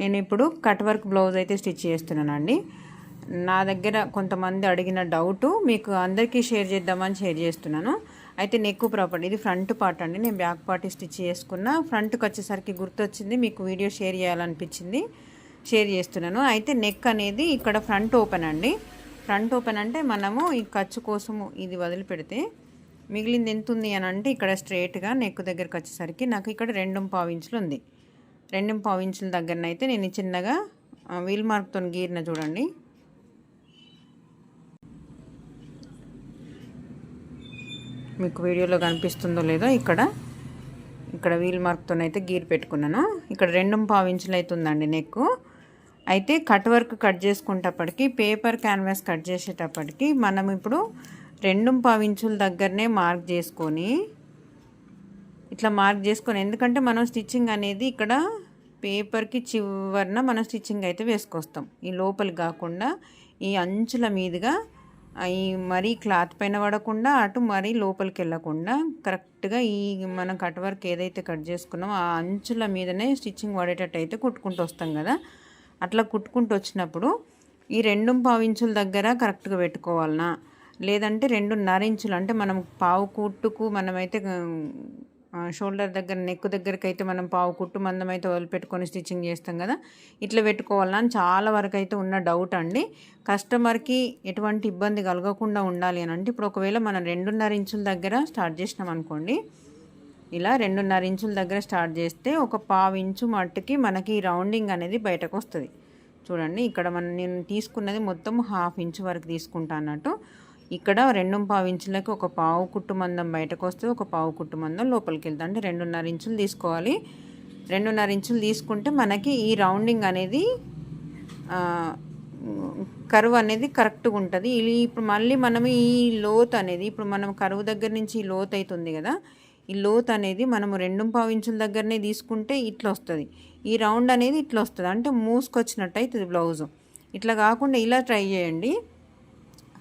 నేను ఇప్పుడు cut work blouse అయితే స్టిచ్ చేస్తున్నానండి. నా దగ్గర కొంతమంది అడిగిన డౌట్ మీకు అందరికీ షేర్ చేద్దామని షేర్ చేస్తున్నాను. అయితే నెక్ ప్రాపర్టీ ఇది ఫ్రంట్ పార్ట్ అండి. నేను బ్యాక్ పార్ట్ స్టిచ్ చేసుకున్న ఫ్రంట్కి వచ్చేసరికి గుర్తొచ్చింది మీకు వీడియో షేర్ చేయాలనిపించింది షేర్ చేస్తున్నాను. అయితే నెక్ అనేది ఇక్కడ ఫ్రంట్ ఓపెన్ అండి. ఫ్రంట్ ఓపెన్ అంటే మనము ఈ ఖర్చు కోసము ఇది వదిలిపెడితే మిగిలింది ఎంత ఉంది అని అంటే ఇక్కడ స్ట్రేట్గా నెక్ దగ్గరకు వచ్చేసరికి నాకు ఇక్కడ రెండు పావు ఇంచులు ఉంది. రెండు పావు ఇంచుల దగ్గరనైతే నేను చిన్నగా వీల్ మార్క్తో గీరిన చూడండి. మీకు వీడియోలో కనిపిస్తుందో లేదో ఇక్కడ. ఇక్కడ వీల్ మార్క్తో అయితే గీర్ పెట్టుకున్నాను. ఇక్కడ రెండు పావు ఇంచులు అవుతుందండి నెక్ అయితే కట్ వర్క్ కట్ చేసుకునేటప్పటికి పేపర్ క్యాన్వాస్ కట్ చేసేటప్పటికి మనం ఇప్పుడు రెండు పావు ఇంచుల దగ్గరనే మార్క్ చేసుకొని ఇట్లా మార్క్ చేసుకొని ఎందుకంటే మనం స్టిచ్చింగ్ అనేది ఇక్కడ పేపర్కి చివరిన మనం స్టిచ్చింగ్ అయితే వేసుకొస్తాం. ఈ లోపలి కాకుండా ఈ అంచుల మీదుగా ఈ మరీ క్లాత్ పైన పడకుండా అటు మరీ లోపలికి వెళ్ళకుండా కరెక్ట్గా ఈ మనం కట్ వర్క్ ఏదైతే కట్ చేసుకున్నామో ఆ అంచుల మీదనే స్టిచ్చింగ్ పడేటట్టు అయితే కుట్టుకుంటూ వస్తాం కదా. అట్లా కుట్టుకుంటూ వచ్చినప్పుడు ఈ రెండు పావు ఇంచుల దగ్గర కరెక్ట్గా పెట్టుకోవాలనా? లేదంటే రెండున్నర ఇంచులు అంటే మనం పావు కుట్టుకు మనమైతే షోల్డర్ దగ్గర నెక్ దగ్గరికి అయితే మనం పావు కుట్టు మందం అయితే వదిలిపెట్టుకొని స్టిచ్చింగ్ చేస్తాం కదా. ఇట్లా పెట్టుకోవాలని చాలా వరకు అయితే ఉన్న డౌట్ అండి. కస్టమర్కి ఎటువంటి ఇబ్బంది కలగకుండా ఉండాలి అని అంటే ఇప్పుడు ఒకవేళ మనం రెండున్నర ఇంచుల దగ్గర స్టార్ట్ చేసినాం అనుకోండి. ఇలా రెండున్నర ఇంచుల దగ్గర స్టార్ట్ చేస్తే ఒక పావు ఇంచు మట్టుకి మనకి రౌండింగ్ అనేది బయటకు వస్తుంది. చూడండి ఇక్కడ మనం నేను తీసుకున్నది మొత్తం హాఫ్ ఇంచు వరకు తీసుకుంటా అన్నట్టు. ఇక్కడ రెండు పావు ఇంచులకి ఒక పావు కుట్టు మందం బయటకు వస్తే ఒక పావు కుట్టు మందం లోపలికి వెళ్తుంది అంటే రెండున్నర ఇంచులు తీసుకోవాలి. రెండున్నర ఇంచులు తీసుకుంటే మనకి ఈ రౌండింగ్ అనేది కరువు అనేది కరెక్ట్గా ఉంటుంది. ఇప్పుడు మళ్ళీ మనం ఈ లోత్ అనేది ఇప్పుడు మనం కరువు దగ్గర నుంచి ఈ లోత్ అవుతుంది కదా ఈ లోత్ అనేది మనము రెండు పావు ఇంచుల దగ్గరనే తీసుకుంటే ఇట్లా వస్తుంది. ఈ రౌండ్ అనేది ఇట్లా వస్తుంది. అంటే మూసుకొచ్చినట్టు అవుతుంది బ్లౌజు. ఇట్లా కాకుండా ఇలా ట్రై చేయండి.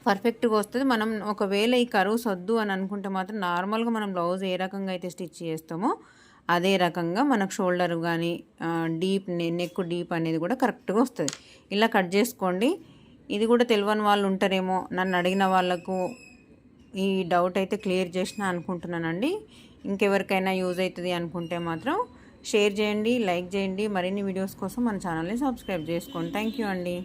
పర్ఫెక్ట్గా వస్తుంది. మనం ఒకవేళ ఈ కరువు సొద్దు అని అనుకుంటే మాత్రం నార్మల్గా మనం బ్లౌజ్ ఏ రకంగా అయితే స్టిచ్ చేస్తామో అదే రకంగా మనకు షోల్డర్ కానీ డీప్ నెక్ డీప్ అనేది కూడా కరెక్ట్గా వస్తుంది. ఇలా కట్ చేసుకోండి. ఇది కూడా తెలియని వాళ్ళు ఉంటారేమో నన్ను అడిగిన వాళ్ళకు ఈ డౌట్ అయితే క్లియర్ చేసిన అనుకుంటున్నానండి. ఇంకెవరికైనా యూజ్ అవుతుంది అనుకుంటే మాత్రం షేర్ చేయండి లైక్ చేయండి. మరిన్ని వీడియోస్ కోసం మన ఛానల్ని సబ్స్క్రైబ్ చేసుకోండి. థ్యాంక్ యూ అండి.